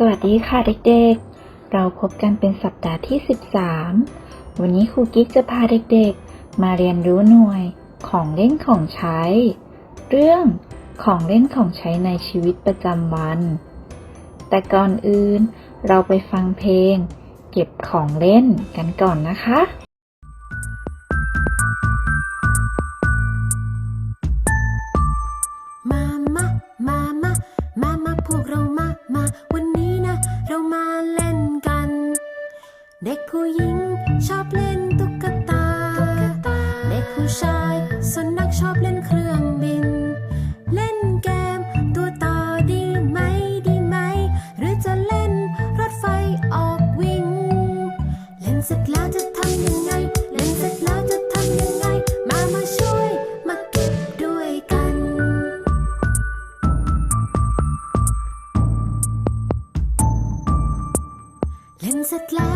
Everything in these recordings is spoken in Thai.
สวัสดีค่ะเด็กๆ เราพบกันเป็นสัปดาห์ที่ 13 วันนี้ครูกิ๊กจะพาเด็กๆ มาเรียนรู้หน่วยของเล่นของใช้ เรื่องของเล่นของใช้ในชีวิตประจำวัน แต่ก่อนอื่นเราไปฟังเพลง เก็บของเล่นกันก่อนนะคะ ผู้หญิงชอบเล่นตุ๊กตา เด็กผู้ชายส่วนนักชอบเล่นเครื่องบิน เล่นเกมตัวต่อดีไหมดีไหม หรือจะเล่นรถไฟออกวิ่ง เล่นเสร็จแล้วจะทำยังไง เล่นเสร็จแล้วจะทำยังไง มามาช่วยมาเก็บด้วยกัน เล่นเสร็จแล้ว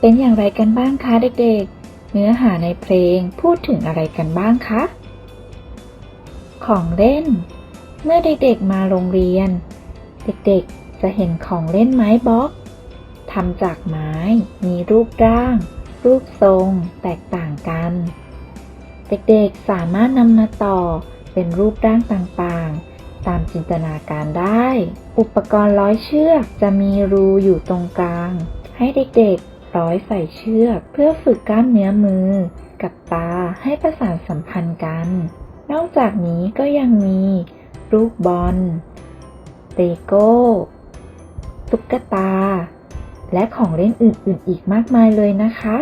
เป็นอย่างไรกันบ้างคะเด็กๆ เนื้อหาในเพลงพูดถึงอะไรกันบ้างคะ ของเล่น เมื่อเด็กๆมาโรงเรียน เด็กๆจะเห็นของเล่นไม้บล็อกทำจากไม้ มีรูปร่าง รูปทรงแตกต่างกัน เด็กๆสามารถนำมาต่อเป็นรูปร่างต่างๆ ตามจินตนาการได้ อุปกรณ์ร้อยเชือกจะมีรูอยู่ตรงกลาง ให้เด็กๆ ร้อยใส่เชือกเพื่อฝึกกล้ามเนื้อมือ กับตาให้ประสานสัมพันธ์กัน นอกจากนี้ก็ยังมีลูกบอลเลโก้ ตุ๊กตา และของเล่นอื่นๆ อีกมากมายเลยนะคะ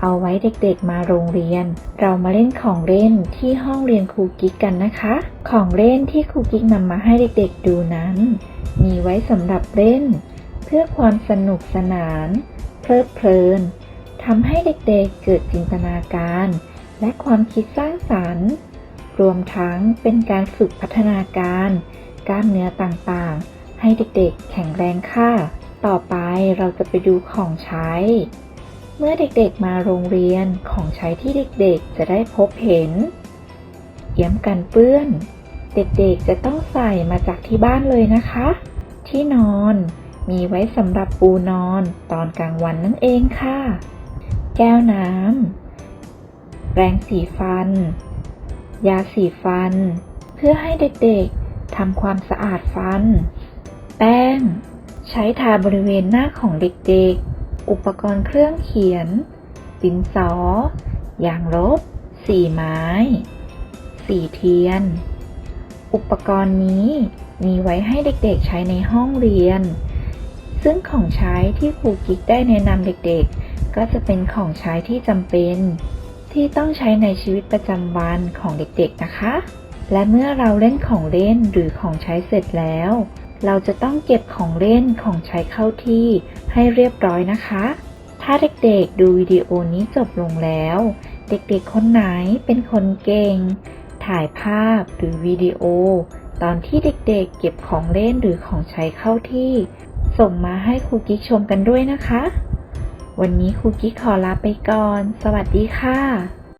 เอาไว้เด็กๆมาโรงเรียน เรามาเล่นของเล่นที่ห้องเรียนครูกิ๊กกันนะคะ ของเล่นที่ครูกิ๊กนำมาให้เด็กๆดูนั้น มีไว้สำหรับเล่น เพื่อความสนุกสนาน เพลิดเพลินทำให้เด็กๆเกิดจินตนาการ และความคิดสร้างสรรค์ รวมทั้งเป็นการฝึกพัฒนาการ กล้ามเนื้อต่างๆ ให้เด็กๆ แข็งแรงค่ะ ต่อไปเราจะไปดูของใช้ เมื่อเด็กๆมาโรงเรียนของใช้ที่เด็กๆ จะได้พบเห็น เยี่ยมกันเปื้อน เด็กๆจะต้องใส่มาจากที่บ้านเลยนะคะ ที่นอน มีไว้สำหรับปูนอนตอนกลางวันนั่นเองค่ะ แก้วน้ำแปรงสีฟัน ยาสีฟัน เพื่อให้เด็กๆทำความสะอาดฟัน แป้ง ใช้ทาบริเวณหน้าของเด็กๆ อุปกรณ์เครื่องเขียนดินสอยางลบ สีไม้ สีเทียน อุปกรณ์นี้มีไว้ให้เด็กๆใช้ในห้องเรียน ซึ่งของใช้ที่ครูกิ๊กได้แนะนำเด็กๆ ก็จะเป็นของใช้ที่จำเป็น ที่ต้องใช้ในชีวิตประจำวันของเด็กๆนะคะ และเมื่อเราเล่นของเล่นหรือของใช้เสร็จแล้ว เราจะต้องเก็บของเล่นของใช้เข้าที่ให้เรียบร้อยนะคะ ถ้าเด็กๆดูวิดีโอนี้จบลงแล้ว เด็กๆคนไหนเป็นคนเก่ง ถ่ายภาพหรือวิดีโอตอนที่เด็กๆ เก็บของเล่นหรือของใช้เข้าที่ ส่งมาให้ครูกิ๊กชมกันด้วยนะคะ วันนี้ครูกิ๊กขอลาไปก่อน สวัสดีค่ะ